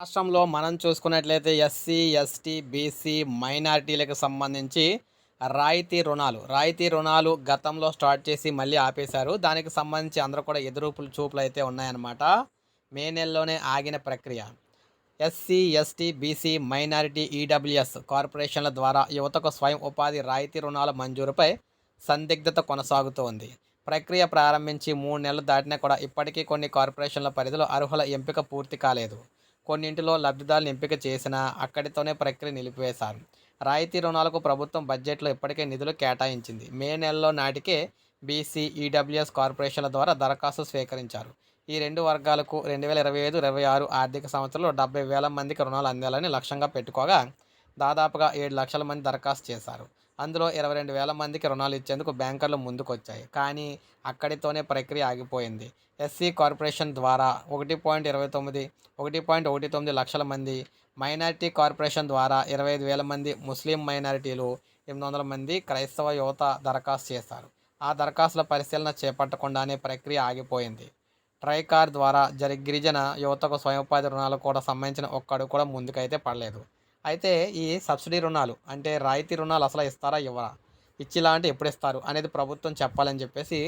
రాష్ట్రంలో మనం చూసుకున్నట్లయితే ఎస్సీ ఎస్టీ బీసీ మైనారిటీలకు సంబంధించి రాయితీ రుణాలు రాయితీ రుణాలు గతంలో స్టార్ట్ చేసి మళ్ళీ ఆపేశారు. దానికి సంబంధించి అందరూ కూడా ఎదురుపులు చూపులు అయితే ఉన్నాయన్నమాట. మే నెలలోనే ఆగిన ప్రక్రియ. SC ST BC minority EWS కార్పొరేషన్ల ద్వారా యువతకు స్వయం ఉపాధి రాయితీ రుణాల మంజూరుపై సందిగ్ధత కొనసాగుతోంది ప్రక్రియ ప్రారంభించి మూడు నెలలు దాటినా కూడా ఇప్పటికీ కొన్ని కార్పొరేషన్ల పరిధిలో అర్హుల ఎంపిక పూర్తి కాలేదు. కొన్నింటిలో లబ్ధిదారులను ఎంపిక చేసినా అక్కడితోనే ప్రక్రియ నిలిపివేశారు. రాయితీ రుణాలకు ప్రభుత్వం బడ్జెట్లో ఇప్పటికే నిధులు కేటాయించింది. మే నెలలో నాటికే బీసీ ఈడబ్ల్యూఎస్ కార్పొరేషన్ల ద్వారా దరఖాస్తు స్వీకరించారు. ఈ రెండు వర్గాలకు రెండు వేల ఇరవై ఐదు ఇరవై ఆరు ఆర్థిక సంవత్సరంలో డెబ్బై వేల మందికి రుణాలు అందాలని లక్ష్యంగా పెట్టుకోగా దాదాపుగా ఏడు లక్షల మంది దరఖాస్తు చేశారు. అందులో ఇరవై రెండు వేల మందికి రుణాలు ఇచ్చేందుకు బ్యాంకర్లు ముందుకొచ్చాయి. కానీ అక్కడితోనే ప్రక్రియ ఆగిపోయింది. ఎస్సీ కార్పొరేషన్ ద్వారా ఒకటి పాయింట్ ఇరవై తొమ్మిది ఒకటి పాయింట్ ఒకటి తొమ్మిది లక్షల మంది మైనారిటీ కార్పొరేషన్ ద్వారా ఇరవై ఐదు వేల మంది ముస్లిం మైనారిటీలు ఎనిమిది వందల మంది క్రైస్తవ యువత దరఖాస్తు చేశారు. ఆ దరఖాస్తుల పరిశీలన చేపట్టకుండానే ప్రక్రియ ఆగిపోయింది. ట్రైకార్ ద్వారా జరి గిరిజన యువతకు స్వయం ఉపాధి రుణాలు కూడా సంబంధించిన ఒక్కడు కూడా ముందుకైతే పడలేదు. అయితే ఈ సబ్సిడీ రుణాలు అంటే రాయితీ రుణాలు అసలు ఇస్తారా ఇవ్వరా? ఇచ్చిలా అంటే ఎప్పుడు ఇస్తారు అనేది ప్రభుత్వం చెప్పాలని చెప్పేసి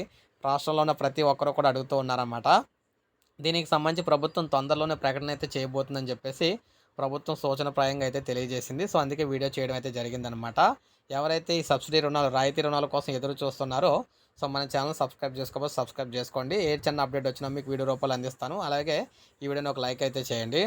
రాష్ట్రంలో ఉన్న ప్రతి ఒక్కరు కూడా అడుగుతూ ఉన్నారన్నమాట. దీనికి సంబంధించి ప్రభుత్వం తొందరలోనే ప్రకటన అయితే చేయబోతుందని చెప్పేసి ప్రభుత్వం సూచనప్రాయంగా అయితే తెలియజేసింది. సో అందుకే వీడియో చేయడం అయితే జరిగిందనమాట ఎవరైతే ఈ సబ్సిడీ రుణాలు రాయితీ రుణాల కోసం ఎదురు చూస్తున్నారో సో మన ఛానల్ సబ్స్క్రైబ్ చేసుకోకపోతే సబ్స్క్రైబ్ చేసుకోండి. ఏ చిన్న అప్డేట్ వచ్చినా మీకు వీడియో రూపాయలు అందిస్తాను. అలాగే ఈ వీడియోని ఒక లైక్ అయితే చేయండి.